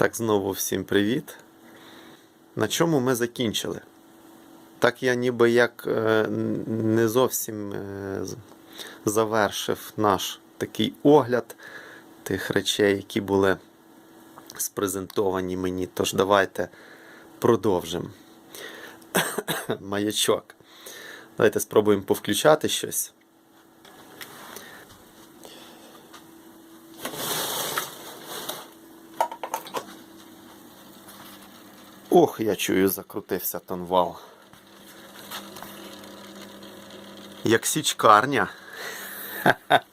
Так, знову всім привіт. На чому ми закінчили? Так я ніби як е, не зовсім е, завершив наш такий огляд тих речей, які були спрезентовані мені. Тож давайте продовжимо. Маячок. Давайте спробуємо повключати щось. Ох, я чую, закрутився тонвал. Як січкарня. Вау.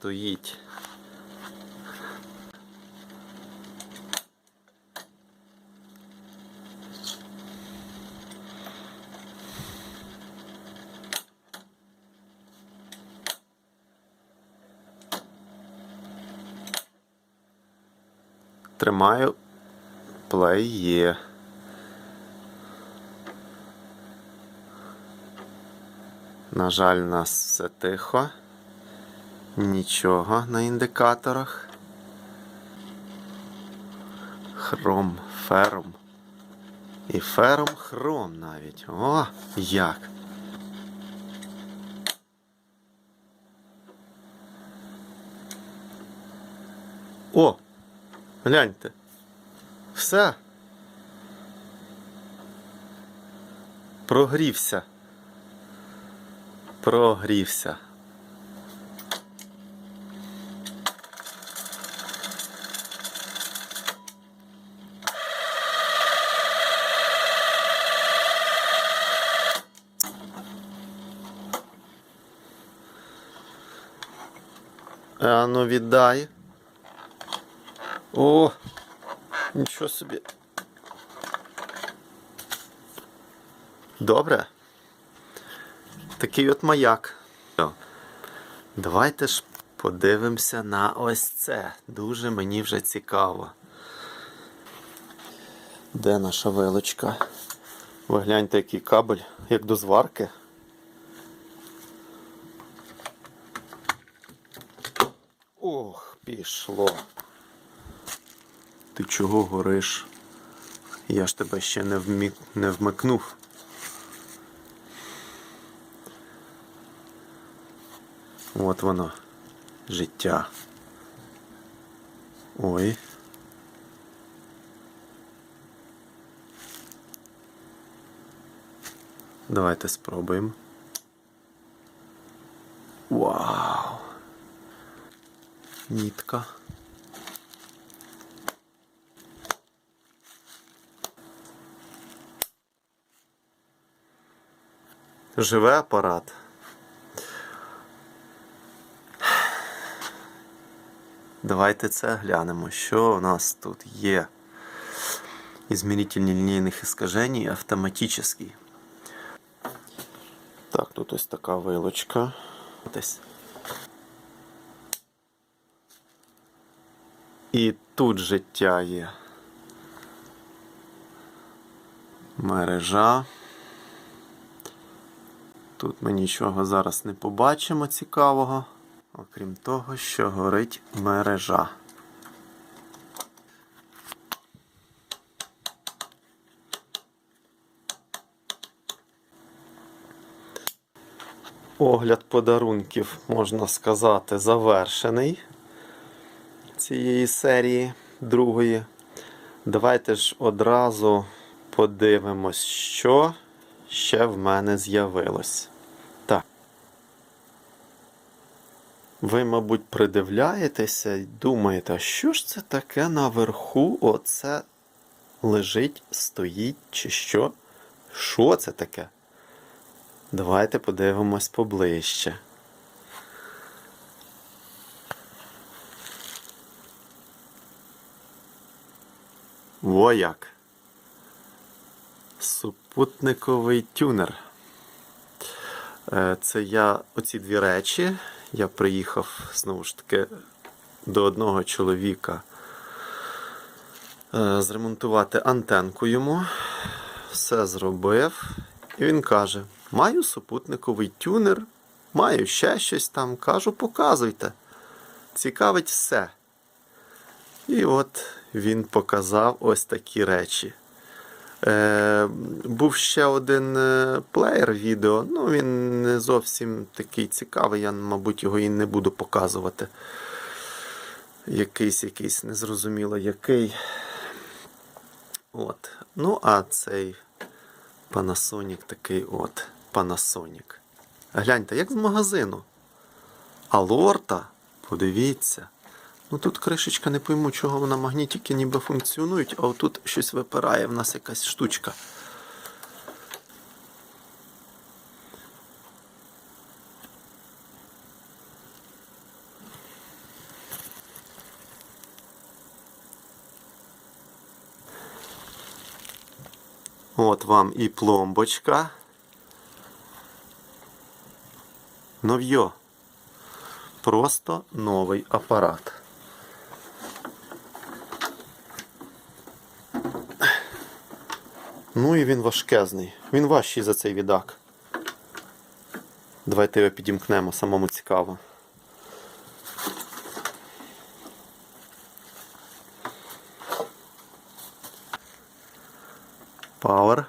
Стоїть. Тримаю. Плей є. На жаль, нас все тихо. Нічого на індикаторах. Хром, фером. І фером хром навіть. О, як. О! Гляньте. Все. Прогрівся. Прогрівся. А ну віддай. О, нічого собі. Добре. Такий от маяк. Давайте ж подивимося на ось це. Дуже мені вже цікаво. Де наша вилочка? Ви гляньте, який кабель, як до зварки. Ох, пішло. Ти чого гориш? Я ж тебе ще не, вмі... не вмикнув. От воно. Життя. Ой. Давайте спробуємо. Вау! Нітка. Живе апарат. Давайте це глянемо, що у нас тут є. Измеритель лінійних іскажень автоматичний. Так, тут ось така вилочка. Десь. І тут життя є. Мережа. Тут ми нічого зараз не побачимо цікавого, окрім того, що горить мережа. Огляд подарунків, можна сказати, завершений цієї серії другої. Давайте ж одразу подивимось, що ще в мене з'явилось. Так. Ви, мабуть, придивляєтеся і думаєте, що ж це таке наверху? Оце лежить, стоїть чи що? Що це таке? Давайте подивимось поближче. Во як. Супутниковий тюнер. Е, Це я оці дві речі. Я приїхав знову ж таки до одного чоловіка е, зремонтувати антенку йому. Все зробив. І він каже: маю супутниковий тюнер, маю ще щось там. Кажу, показуйте. Цікавить все. І от він показав ось такі речі. Е, був ще один е, плеєр відео, ну він не зовсім такий цікавий, я, мабуть, його і не буду показувати. Якийсь, якийсь незрозуміло який. От. Ну, а цей Panasonic такий от. Panasonic. Гляньте, як з магазину. Алорта, подивіться. Ну тут кришечка, не пойму, чого вона магнітики ніби функціонують, а отут щось випирає, в нас якась штучка. От вам і пломбочка. Нов'йо. Просто новий апарат. Ну і він важкезний. Він важчий за цей відак. Давайте його підімкнемо, самому цікаво. Power.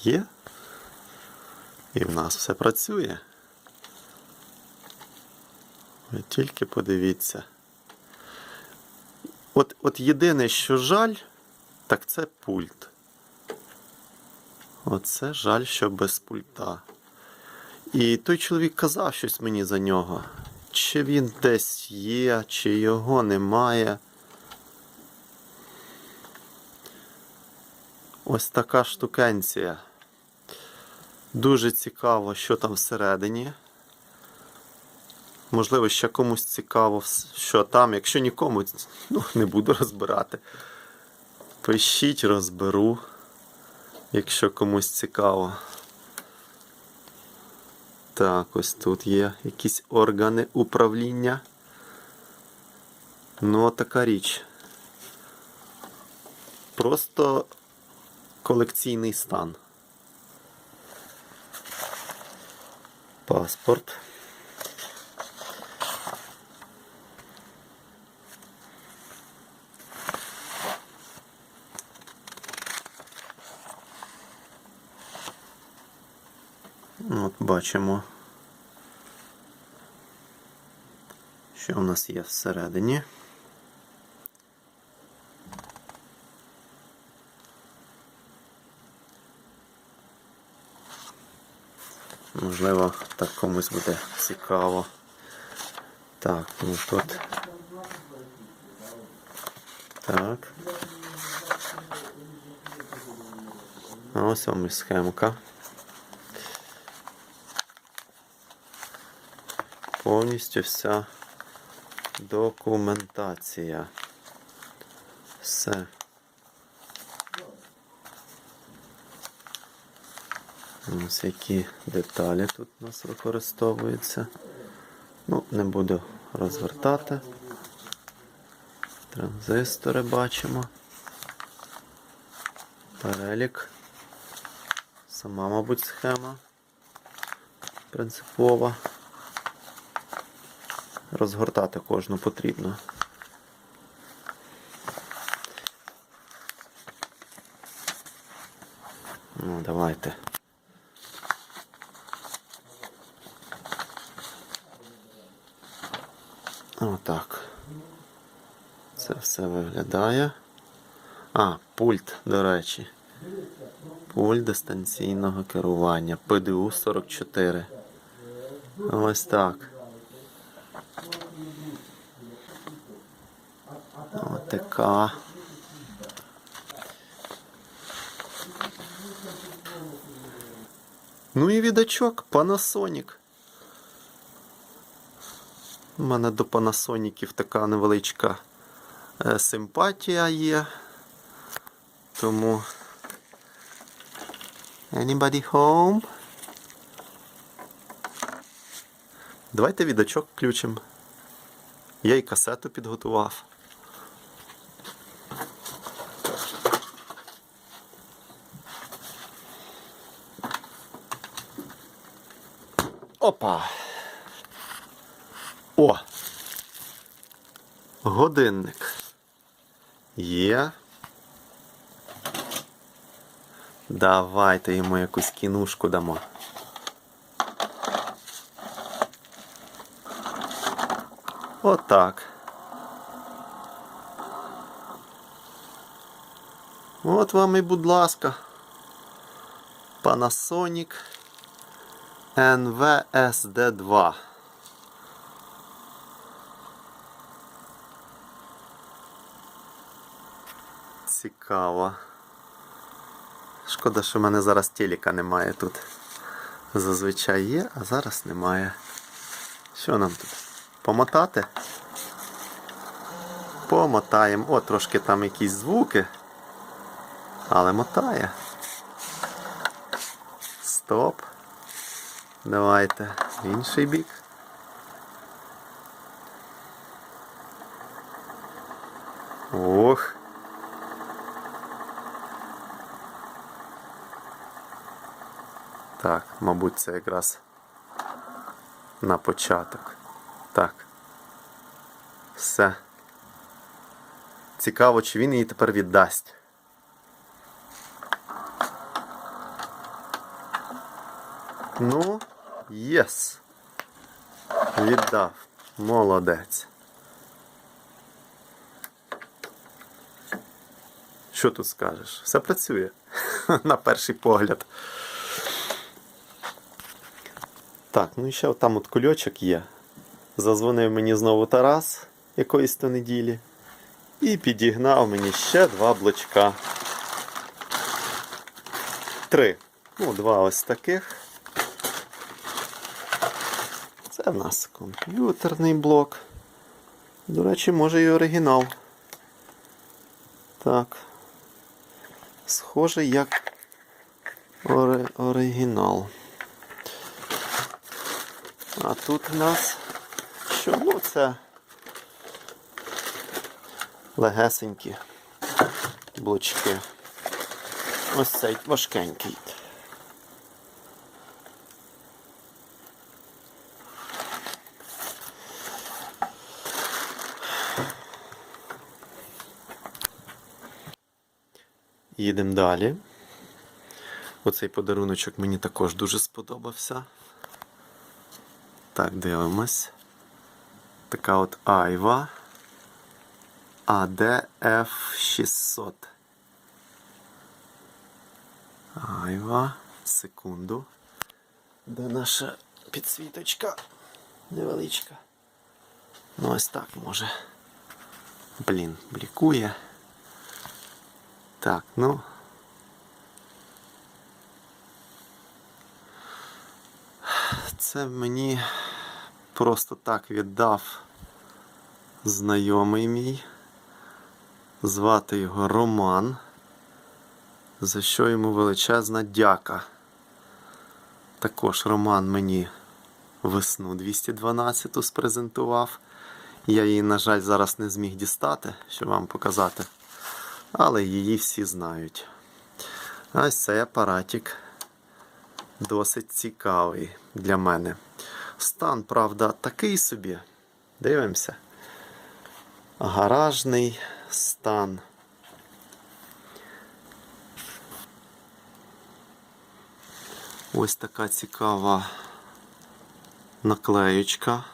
Є. І в нас все працює. Ви тільки подивіться. От, от єдине, що жаль, так це пульт. Оце жаль, що без пульта. І той чоловік казав щось мені за нього. Чи він десь є, чи його немає. Ось така штукенція. Дуже цікаво, що там всередині. Можливо, ще комусь цікаво, що там. Якщо нікому, ну, не буду розбирати. Пишіть, розберу, якщо комусь цікаво. Так, ось тут є якісь органи управління. Ну, така річ. Просто колекційний стан. Паспорт. От бачимо, що у нас є всередині. Можливо, так комусь буде цікаво. Так, ну тут. Так. А ось вам і схемка. Повністю вся документація. Все. Ось які деталі тут у нас використовуються. Ну, не буду розвертати. Транзистори бачимо. Перелік. Сама, мабуть, схема принципова. Розгортати кожну потрібно. Ну, давайте. Отак. Це все виглядає. А, пульт, до речі. Пульт дистанційного керування. ПДУ 44. Ось так. Отака. Ну і відачок Panasonic. У мене до панасоніків така невеличка е, симпатія є. Тому. Anybody home? Давайте відочок включимо. Я і касету підготував. Опа. О! Годинник. Є. Давайте йому якусь кінушку дамо. Отак. От вам і, будь ласка. Panasonic NVSD2. Цікаво. Шкода, що в мене зараз телека немає тут. Зазвичай є, а зараз немає. Що нам тут? Помотати? Помотаємо. О, трошки там якісь звуки. Але мотає. Стоп. Давайте в інший бік. Ох. Так, мабуть, це якраз на початок. Так. Все. Цікаво, чи він її тепер віддасть. Ну, єс. Віддав. Молодець. Що тут скажеш? Все працює на перший погляд. Так, ну і ще там от кульочок є. Зазвонив мені знову Тарас якоїсь то неділі. І підігнав мені ще два блочка. Три. Ну, два ось таких. Це в нас комп'ютерний блок. До речі, може і оригінал. Так. Схоже, як ори... оригінал. А тут у нас це легесенькі блочки. Ось цей важкенький. Їдемо далі. Оцей подаруночок мені також дуже сподобався. Так, дивимось. Така от Айва ADF 600. Айва. Секунду. Де наша підсвіточка? Невеличка. Ну ось так може. Блін, блікує. Так, ну. Це мені просто так віддав знайомий мій. Звати його Роман. За що йому величезна дяка. Також Роман мені весну 212 спрезентував. Я її, на жаль, зараз не зміг дістати, щоб вам показати. Але її всі знають. Ось цей апаратик досить цікавий для мене. Стан, правда, такий собі. Дивимося. Гаражний стан. Ось така цікава наклеючка.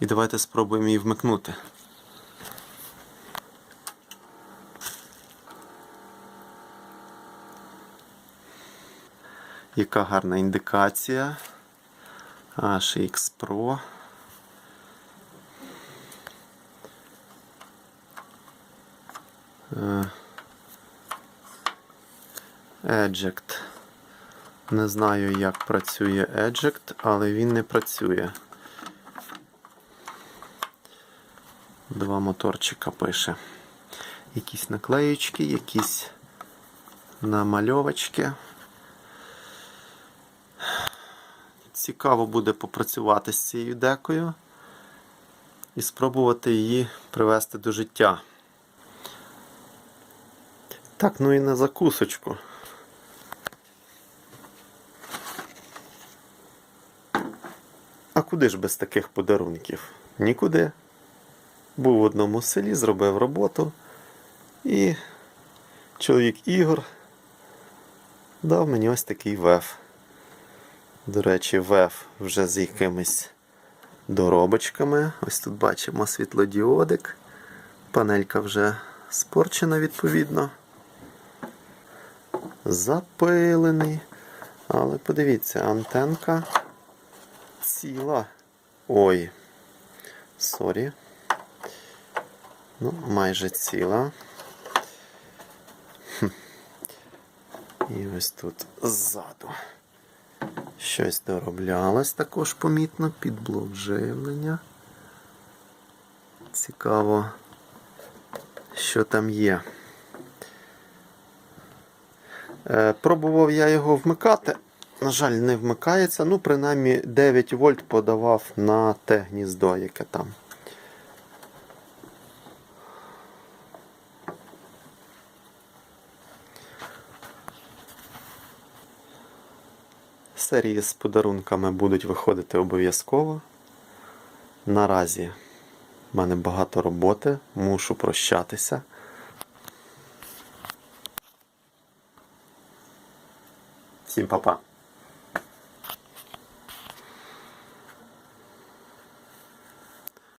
І давайте спробуємо її вмикнути. Яка гарна індикація. HX Pro. Е, Eject. Не знаю, як працює Eject, але він не працює. Два моторчика пише. Якісь наклеючки, якісь намальовочки. Цікаво буде попрацювати з цією декою і спробувати її привести до життя. Так, ну і на закусочку. А куди ж без таких подарунків? Нікуди. Був в одному селі, зробив роботу. І чоловік Ігор дав мені ось такий веф. До речі, веф вже з якимись доробочками. Ось тут бачимо світлодіодик. Панелька вже спорчена відповідно. Запилений. Але подивіться, антенка ціла. Ой. Сорі. Ну, майже ціла. І ось тут ззаду. Щось дороблялось також помітно під блок живлення. Цікаво, що там є. Е, пробував я його вмикати. На жаль, не вмикається. Ну, принаймні 9 вольт подавав на те гніздо, яке там. Серії з подарунками будуть виходити обов'язково. Наразі в мене багато роботи, мушу прощатися. Всім па-па.